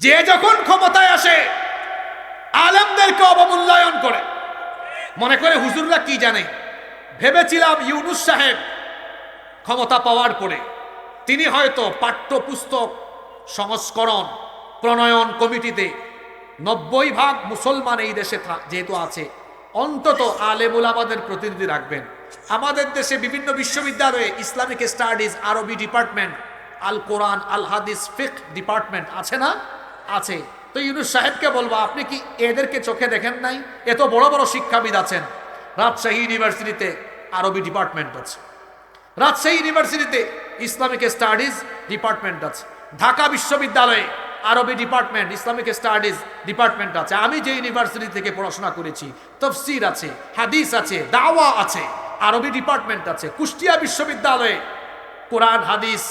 যে যখন ক্ষমতায় আসে, আলেমদেরকে অবমূল্যায়ন করে। মনে করে হুজুররা কি জানে? ভেবেছিলাম ইউনুস সাহেব ক্ষমতা পাওয়ার পরে তিনি হয়তো পাঠ্যপুস্তক, সংস্করণ, প্রণয়ন কমিটিতে নব্বই ভাগ মুসলমান এই দেশে যেহেতু আছে, অন্তত আলেমুল আমাদের প্রতিনিধি রাখবেন। আমাদের দেশে বিভিন্ন বিশ্ববিদ্যালয়ে ইসলামিক স্টাডিজ, আরবি ডিপার্টমেন্ট, আল কোরআন, আল হাদিস ফিক ডিপার্টমেন্ট আছে না? আছে। তো ইউনুস সাহেবকে বলব, আপনি কি এদেরকে চোখে দেখেন নাই? এত বড় বড় শিক্ষাবিদ আছেন। রাজশাহী ইউনিভার্সিটিতে আরবি ডিপার্টমেন্ট আছে। রাজশাহী ইউনিভার্সিটিতে ইসলামিক স্টাডিজ ডিপার্টমেন্ট আছে। ঢাকা বিশ্ববিদ্যালয়ে আরবি ডিপার্টমেন্ট, ইসলামিক স্টাডিজ ডিপার্টমেন্ট আছে। আমি যে ইউনিভার্সিটি থেকে পড়াশোনা করেছি, তফসির আছে, হাদিস আছে, দাওয়া আছে, আরবি ডিপার্টমেন্ট আছে। কুষ্টিয়া বিশ্ববিদ্যালয়ে কোরআন, হাদিস,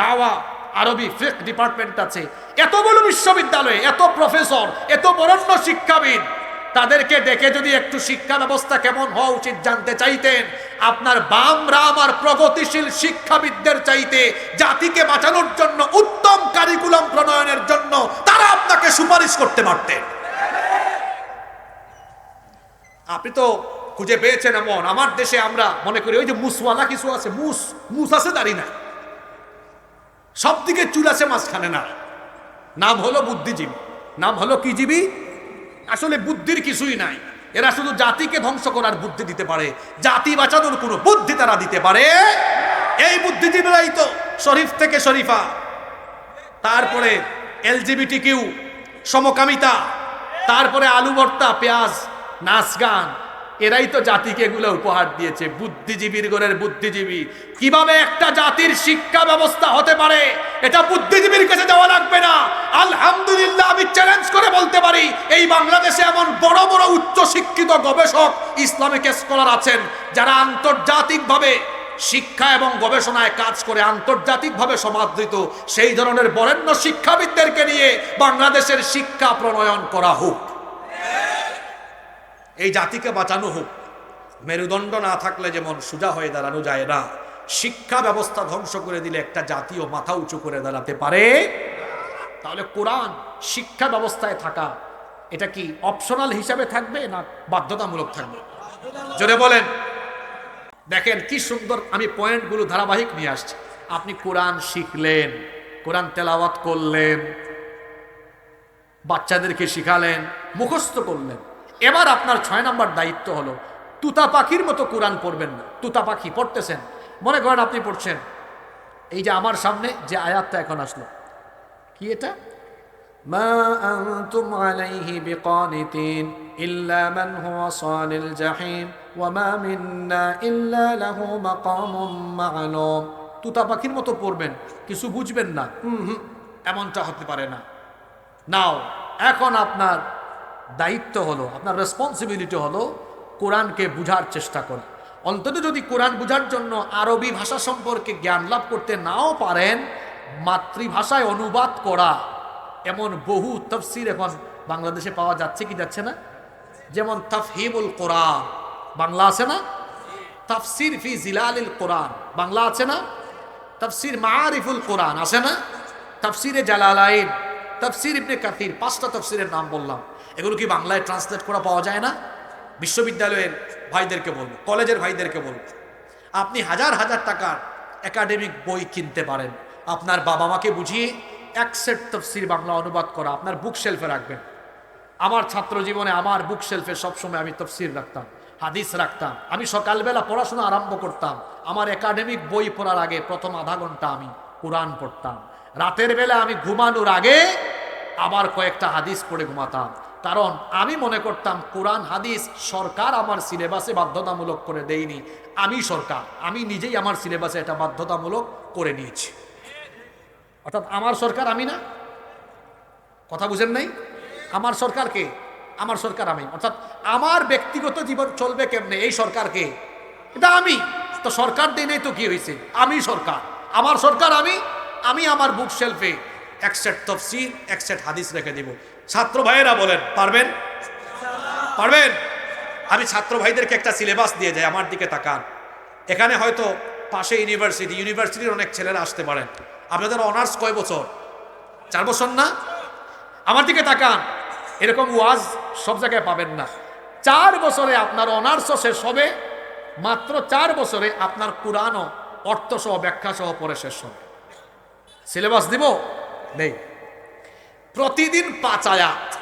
দাওয়া আরবি ফিক ডিপার্টমেন্ট আছে। এত বড় বিশ্ববিদ্যালয়ে, এত প্রফেসর, এত বরণ্য শিক্ষাবিদ, তাদেরকে ডেকে যদি একটু শিক্ষা ব্যবস্থা কেমন হওয়া উচিত জানতে চাইতেন, আপনার বাম রাম আর প্রগতিশীল শিক্ষাবিদদের চাইতে জাতিকে বাঁচানোর জন্য, উত্তম কারিকুলাম প্রণয়নের জন্য তারা আপনাকে সুপারিশ করতে পারতেন। আপনি তো খুঁজে পেয়েছেন এমন, আমার দেশে আমরা মনে করি ওই যে মুসওয়ালা কিছু আছে, মুস মুস আছে দাঁড়ি না। সব দিকে চুল আছে মাঝখানে না। নাম হলো বুদ্ধিজীবী। নাম হলো কি জীবী? আসলে বুদ্ধির কিছুই নাই। এরা শুধু জাতিকে ধ্বংস করার বুদ্ধি দিতে পারে। জাতি বাঁচানোর কোনো বুদ্ধি তারা দিতে পারে। এই বুদ্ধিজীবীরাই তো শরীফ থেকে শরীফা। তারপরে এলজিবিটি কিউ সমকামিতা, তারপরে আলু ভর্তা পেঁয়াজ, নাচ গান এরাই তো জাতিকে এগুলো উপহার দিয়েছে। বুদ্ধিজীবীর গড়ের বুদ্ধিজীবী। কীভাবে একটা জাতির শিক্ষা ব্যবস্থা হতে পারে, এটা বুদ্ধিজীবীর কাছে যাওয়া লাগবে না। আলহামদুলিল্লাহ, আমি চ্যালেঞ্জ করে বলতে পারি, এই বাংলাদেশে এমন বড় বড় উচ্চ শিক্ষিত গবেষক, ইসলামিক স্কলার আছেন, যারা আন্তর্জাতিকভাবে শিক্ষা এবং গবেষণায় কাজ করে, আন্তর্জাতিকভাবে সমাদৃত। সেই ধরনের বরেণ্য শিক্ষাবিদদেরকে নিয়ে বাংলাদেশের শিক্ষা প্রণয়ন করা হোক। এই জাতিকে বাঁচানো হোক। মেরুদণ্ড না থাকলে যেমন সোজা হয়ে দাঁড়ানো যায় না, শিক্ষা ব্যবস্থা ধ্বংস করে দিলে একটা জাতীয় মাথা উঁচু করে দাঁড়াতে পারে। তাহলে কোরআন শিক্ষা ব্যবস্থায় থাকা, এটা কি অপশনাল হিসাবে থাকবে না বাধ্যতামূলক থাকবে? জোরে বলেন। দেখেন কি সুন্দর আমি পয়েন্টগুলো ধারাবাহিক নিয়ে আসছি। আপনি কোরআন শিখলেন, কোরআন তেলাওয়াত করলেন, বাচ্চাদেরকে শিখালেন, মুখস্থ করলেন। এবার আপনার ছয় নম্বর দায়িত্ব হলো তুতা পাখির মতো কোরআন পড়বেন না। তুতা পাখি পড়তেছেন। মনে করেন আপনি পড়ছেন এই যে আমার সামনে যে আয়াতটা এখন আসলো। কি এটা? মা আনতুম আলাইহি বিকানিতিন ইল্লা মান হুয়া সানিল জাহিম ওয়া মা মিন্না ইল্লা লাহু মাকামুম মা'লুম। তুতা পাখির মতো পড়বেন কিছু বুঝবেন না। হুম এমনটা হতে পারে না। নাও এখন আপনার দায়িত্ব হলো, আপনার রেসপন্সিবিলিটি হলো কোরআনকে বুঝার চেষ্টা করা। অন্তত যদি কোরআন বুঝার জন্য আরবি ভাষা সম্পর্কে জ্ঞান লাভ করতে নাও পারেন, মাতৃভাষায় অনুবাদ করা, এমন বহু তফসির এখন বাংলাদেশে পাওয়া যাচ্ছে কি যাচ্ছে না? যেমন তাফহিমুল কোরআন, বাংলা আছে না? তাফসির ফি জিলালিল কোরআন, বাংলা আছে না? তাফসির মারিফুল কোরআন আছে না? তাফসিরে জালালাইন তাফসির ইবনে কাথির পাঁচটা তাফসিরের নাম বললাম। এগুলো কি বাংলায় ট্রান্সলেট করা পাওয়া যায় না? বিশ্ববিদ্যালয়ের ভাইদেরকে বলব, কলেজের ভাইদেরকে বলব। আপনি হাজার হাজার টাকার একাডেমিক বই কিনতে পারেন। আপনার বাবা মাকে বুঝিয়ে এক সেট তফসির বাংলা অনুবাদ করা, আপনার বুক শেলফে রাখবেন। আমার ছাত্র জীবনে আমার বুক শেলফে সবসময় আমি তফসির রাখতাম, হাদিস রাখতাম। আমি সকালবেলা পড়াশোনা আরম্ভ করতাম। আমার একাডেমিক বই পড়ার আগে প্রথম আধা ঘণ্টা আমি কোরআন পড়তাম। রাতের বেলা আমি ঘুমানোর আগে আবার কয়েকটা হাদিস পড়ে ঘুমাতাম। কারণ আমি মনে করতাম, কোরআন হাদিস সরকার আমার সিলেবাসে বাধ্যতামূলক করে দেয়নি। আমি সরকার, আমি নিজেই আমার সিলেবাসে এটা বাধ্যতামূলক করে নিয়েছি। অর্থাৎ আমার সরকার আমি না? কথা বুঝেন নাই? আমার সরকারকে আমার সরকার আমি। অর্থাৎ আমার ব্যক্তিগত জীবন চলবে কেমনে? এই সরকারকে এটা আমি। তো সরকার দিয়ে নেই তো কি হয়েছে আমি সরকার। আমার সরকার আমি আমি আমার বুক শেলফে এক সেট তফসির, এক সেট হাদিস রেখে দিব। ছাত্র ভাইয়েরা বলেন, পারবেন? পারবেন? আমি ছাত্র ভাইদেরকে একটা সিলেবাস দিয়ে যাই, আমার দিকে তাকান। এখানে হয়তো পাশে ইউনিভার্সিটি ইউনিভার্সিটির অনেক ছেলেরা আসতে পারেন। আপনাদের অনার্স কয় বছর? চার বছর না? আমার দিকে তাকান। এরকম ওয়াজ সব জায়গায় পাবেন না। চার বছরে আপনার অনার্সও শেষ হবে, মাত্র চার বছরে আপনার কোরআনও অর্থ সহ ব্যাখ্যা সহ পরে শেষ হবে। সিলেবাস দিব? নেই। প্রতিদিন পাঁচ আয়াত।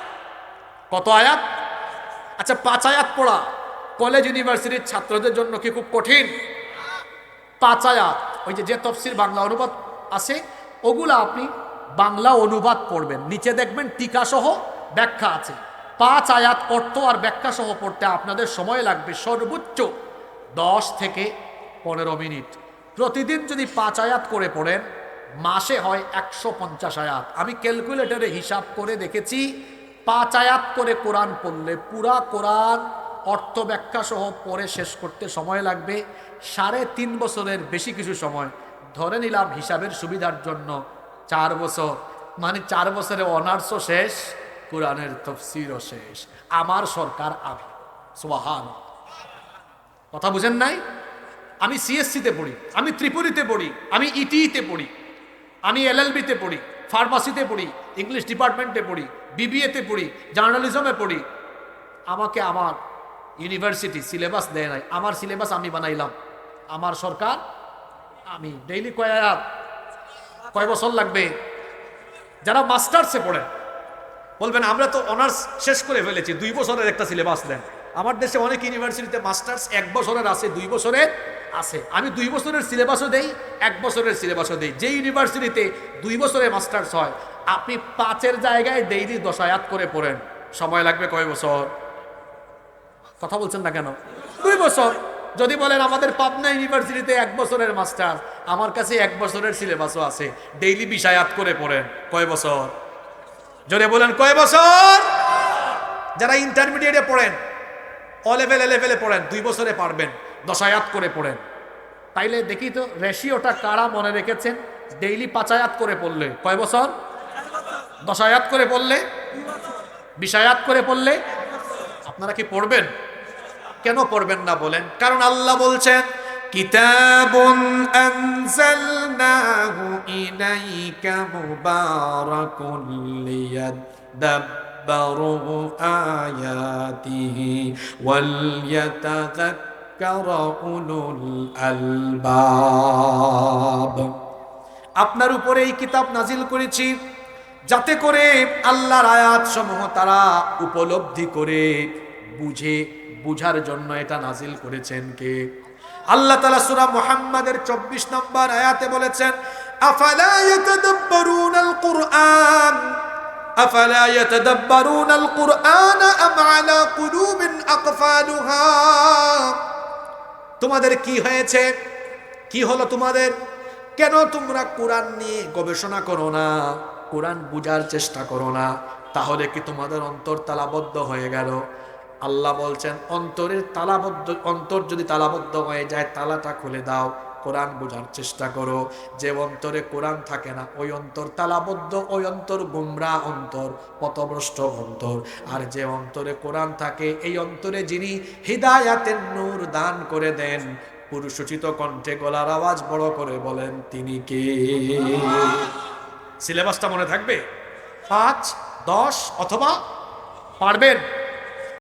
কত আয়াত? আচ্ছা পাঁচ আয়াত পড়া। কলেজ, ইউনিভার্সিটির ছাত্রদের জন্য কি খুব কঠিন? পাঁচ আয়াত। ওই যে যে তফসির বাংলা অনুবাদ আছে, ওগুলা আপনি বাংলা অনুবাদ পড়বেন। নিচে দেখবেন টিকা সহ ব্যাখ্যা আছে। পাঁচ আয়াত অর্থ আর ব্যাখ্যা সহ পড়তে আপনাদের সময় লাগবে সর্বোচ্চ দশ থেকে পনেরো মিনিট। প্রতিদিন যদি পাঁচ আয়াত করে পড়েন মাসে হয় একশো পঞ্চাশ আয়াত। আমি ক্যালকুলেটরে হিসাব করে দেখেছি, পাঁচ আয়াত করে কোরআন পড়লে পুরা কোরআন অর্থ ব্যাখ্যা সহ পড়ে শেষ করতে সময় লাগবে, সাড়ে তিন বছরের বেশি কিছু সময়। ধরে নিলাম হিসাবের সুবিধার জন্য চার বছর। মানে চার বছরে অনার্সও শেষ, কোরআনের তফসিরও শেষ। আমার সরকার আমি। সোহান কথা বুঝেন নাই? আমি সিএসসিতে পড়ি, আমি ত্রিপুরীতে পড়ি, আমি ইটিইতে পড়ি। আমি এলএলবিতে পড়ি, ফার্মাসিতে পড়ি, ইংলিশ ডিপার্টমেন্টে পড়ি, বিবিএতে পড়ি, জার্নালিজমে পড়ি। আমাকে আমার ইউনিভার্সিটি সিলেবাস দেয় নাই। আমার সিলেবাস আমি বানাইলাম। আমার সরকার, আমি ডেইলি কয় কয় বছর লাগবে? যারা মাস্টার্সে পড়ে, বলবেন, আমরা তো অনার্স শেষ করে ফেলেছি, দুই বছরের একটা সিলেবাস দেন। আমার দেশে অনেক ইউনিভার্সিটিতে মাস্টার্স এক বছরের আছে, দুই বছরের আছে। আমি দুই বছরের সিলেবাসও দেই, এক বছরের সিলেবাসও দেই। যে ইউনিভার্সিটিতে দুই বছরের মাস্টার্স হয়, আপনি পাঁচের জায়গায় ডেইলি দশায়াত করে পড়েন। সময় লাগবে কয় বছর? কথা বলছেন না কেন? দুই বছর। যদি বলেন আমাদের পাবনা ইউনিভার্সিটিতে এক বছরের মাস্টার আমার কাছে এক বছরের সিলেবাসও আছে। ডেইলি বিষয়াত করে পড়েন। কয় বছর? জোরে বলেন, কয় বছর? যারা ইন্টারমিডিয়েটে পড়েন অ লেভেল এ লেভেলে পড়েন, দুই বছরে পারবেন। দশায়াত করে পড়েন। তাইলে দেখি তো, রেশিওটা কারা মনে রেখেছেন? ডেইলি পাঁচায়াত করে পড়লে। কয় বছর? দশায়াত করে পড়লে? বিষায়াত করে পড়লে? আপনারা কি পড়বেন? কেন পড়বেন না বলেন? কারণ আল্লাহ বলছেন, কিতাবুন আয়াতিহি আপনার উপরে এই কিতাব নাজিল করেছি যাতে করে আল্লাহর আয়াত সমূহ তারা উপলব্ধি করে, বুঝে, বুঝার জন্য এটা নাজিল করেছেন কে? আল্লাহ তালা সুরা মুহাম্মাদের চব্বিশ নম্বর আয়াতে বলেছেন, আফালা কুরআন আফালা তোমাদের কি হয়েছে? কি হলো তোমাদের? কেন তোমরা কোরআন নিয়ে গবেষণা করো না? কোরআন বুঝার চেষ্টা করো না? তাহলে কি তোমাদের অন্তর তালাবদ্ধ হয়ে গেল? আল্লাহ বলছেন, অন্তরের তালাবদ্ধ অন্তর যদি তালাবদ্ধ হয়ে যায়, তালাটা খুলে দাও। কোরআন বোঝার চেষ্টা করো। যে অন্তরে কোরআন থাকে না, ওই অন্তর তালাবদ্ধ, ওই অন্তর গুমরা অন্তর, পথভ্রষ্ট অন্তর। আর যে অন্তরে কোরআন থাকে, এই অন্তরে যিনি হৃদায়াতের নূর দান করে দেন, পুরুষোচিত কণ্ঠে গলার আওয়াজ বড় করে বলেন, তিনি কে? সিলেবাসটা মনে থাকবে? পাঁচ, দশ অথবা পারবেন?